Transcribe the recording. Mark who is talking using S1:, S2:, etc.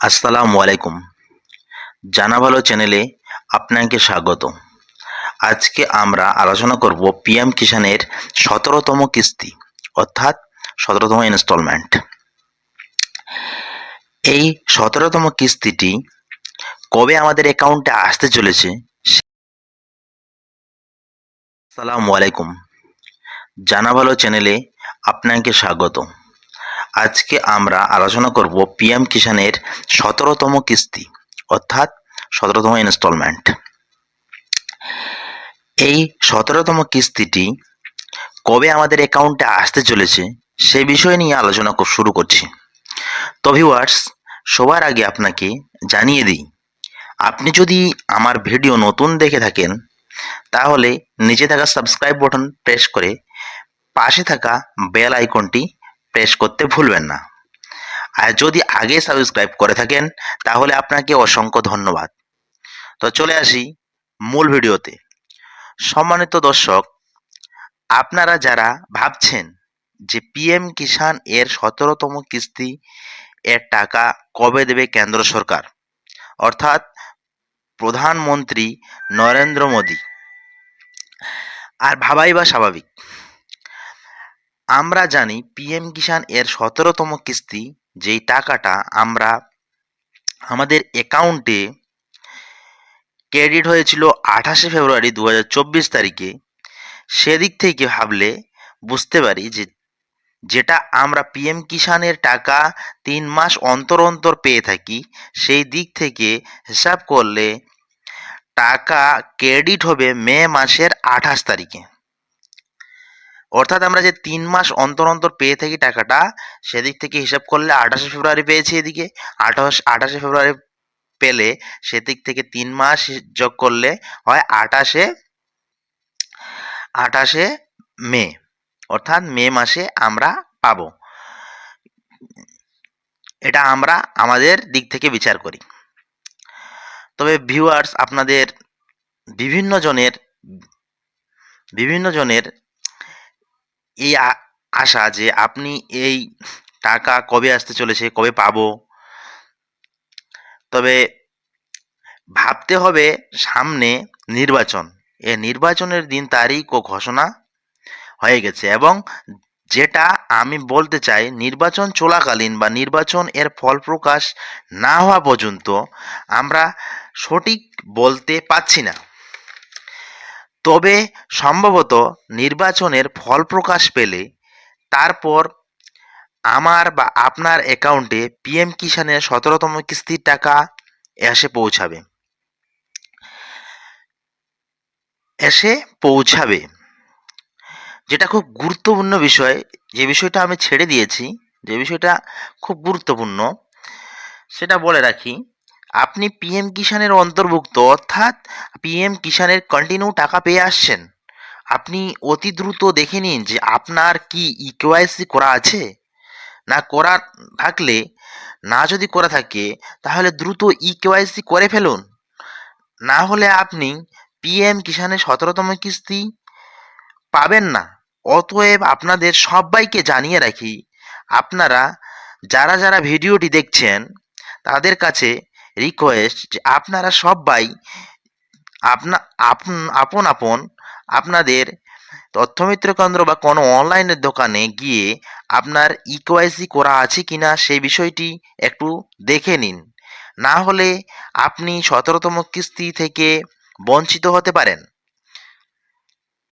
S1: আসসালামু আলাইকুম। জানা ভালো চ্যানেলে আপনাকে স্বাগত। আজকে আমরা আলোচনা করব পিএম কিষানের সতেরোতম কিস্তি, অর্থাৎ সতেরোতম ইনস্টলমেন্ট এই সতেরোতম কিস্তিটি কবে আমাদের অ্যাকাউন্টে আসতে চলেছে? আসসালামু আলাইকুম। জানা ভালো চ্যানেলে আপনাকে স্বাগত। আজকে আমরা আলোচনা করব পিএম কিষানের সতেরোতম কিস্তি, অর্থাৎ সতেরোতম ইনস্টলমেন্ট এই সতেরোতম কিস্তিটি কবে আমাদের অ্যাকাউন্টে আসতে চলেছে, সে বিষয় নিয়ে আলোচনা শুরু করছি। তো ভিউয়ার্স সবার আগে আপনাকে জানিয়ে দিই, আপনি যদি আমার ভিডিও নতুন দেখে থাকেন, তাহলে নিচে থাকা সাবস্ক্রাইব বাটন প্রেস করে পাশে থাকা বেল আইকনটি প্রেস করতে ভুলবেন না। আর যদি আগে সাবস্ক্রাইব করে থাকেন, তাহলে আপনাকে অসংখ্য ধন্যবাদ। তো চলে আসি মূল ভিডিওতে। সম্মানিত দর্শক, আপনারা যারা ভাবছেন যে পিএম কিষাণ এর সতেরোতম কিস্তি এর টাকা কবে দেবে কেন্দ্র সরকার, অর্থাৎ প্রধানমন্ত্রী নরেন্দ্র মোদী, আর ভাবাই বা স্বাভাবিক আমরা জানি পিএম কিষাণ এর সতেরোতম কিস্তি, যেই টাকাটা আমরা আমাদের অ্যাকাউন্টে ক্রেডিট হয়েছিল আঠাশে ফেব্রুয়ারি দু হাজার চব্বিশ তারিখে, সেদিক থেকে ভাবলে বুঝতে পারি যে যেটা আমরা পিএম কিষাণের টাকা তিন মাস অন্তর অন্তর পেয়ে থাকি, সেই দিক থেকে হিসাব করলে টাকা ক্রেডিট হবে মে মাসের আঠাশ তারিখে। অর্থাৎ আমরা যে তিন মাস অন্তর অন্তর পেয়ে থাকি টাকাটা, সেদিক থেকে হিসাব করলে আঠাশে ফেব্রুয়ারি পেয়েছি এদিকে। আঠাশ, আঠাশে ফেব্রুয়ারি পেলে সেদিক থেকে তিন মাস যোগ করলে হয় আঠাশে আঠাশে মে। অর্থাৎ মে মাসে আমরা পাবো। এটা আমরা আমাদের দিক থেকে বিচার করি। তবে ভিউয়ার্স আপনাদের বিভিন্ন জনের বিভিন্ন জনের এই আশা যে আপনি এই টাকা কবে আসতে চলেছে, কবে পাবো? তবে ভাবতে হবে সামনে নির্বাচন। এ নির্বাচনের দিন, তারিখ ও ঘোষণা হয়ে গেছে এবং যেটা আমি বলতে চাই, নির্বাচন চলাকালীন বা নির্বাচন এর ফল প্রকাশ না হওয়া পর্যন্ত আমরা সঠিক বলতে পাচ্ছি না। তবে সম্ভবত নির্বাচনের ফল প্রকাশ পেলে তারপর আমার বা আপনার অ্যাকাউন্টে পিএম কিষানের সতেরোতম কিস্তির টাকা এসে পৌঁছাবে। এসে পৌঁছাবে। যেটা খুব গুরুত্বপূর্ণ বিষয়, যে বিষয়টা আমি ছেড়ে দিয়েছি, যে বিষয়টা খুব গুরুত্বপূর্ণ, সেটা বলে রাখি। আপনি পিএম কিষানের অন্তর্ভুক্ত, অর্থাৎ পিএম কিষানের কন্টিনিউ টাকা পেয়ে আসছেন। আপনি অতি দ্রুত দেখে নিন যে আপনার কি ইকেওয়াইসি করা আছে। না করা থাকলে, না যদি করা থাকে, তাহলে দ্রুত ইকেওয়াইসি করে ফেলুন। না হলে আপনি পিএম কিষানের সতেরোতম কিস্তি পাবেন না। অতএব আপনাদের সবাইকে জানিয়ে রাখি, আপনারা যারা যারা ভিডিওটি দেখছেন, তাদের কাছে রিকোয়েস্ট যে আপনারা সবাই আপনা, আপন- আপন আপন আপনাদের তথ্যমিত্র কেন্দ্র বা কোনো অনলাইনের দোকানে গিয়ে আপনার ইকোয়াইসি করা আছে কি না সেই বিষয়টি একটু দেখে নিন। না হলে আপনি সতেরোতম কিস্তি থেকে বঞ্চিত হতে পারেন।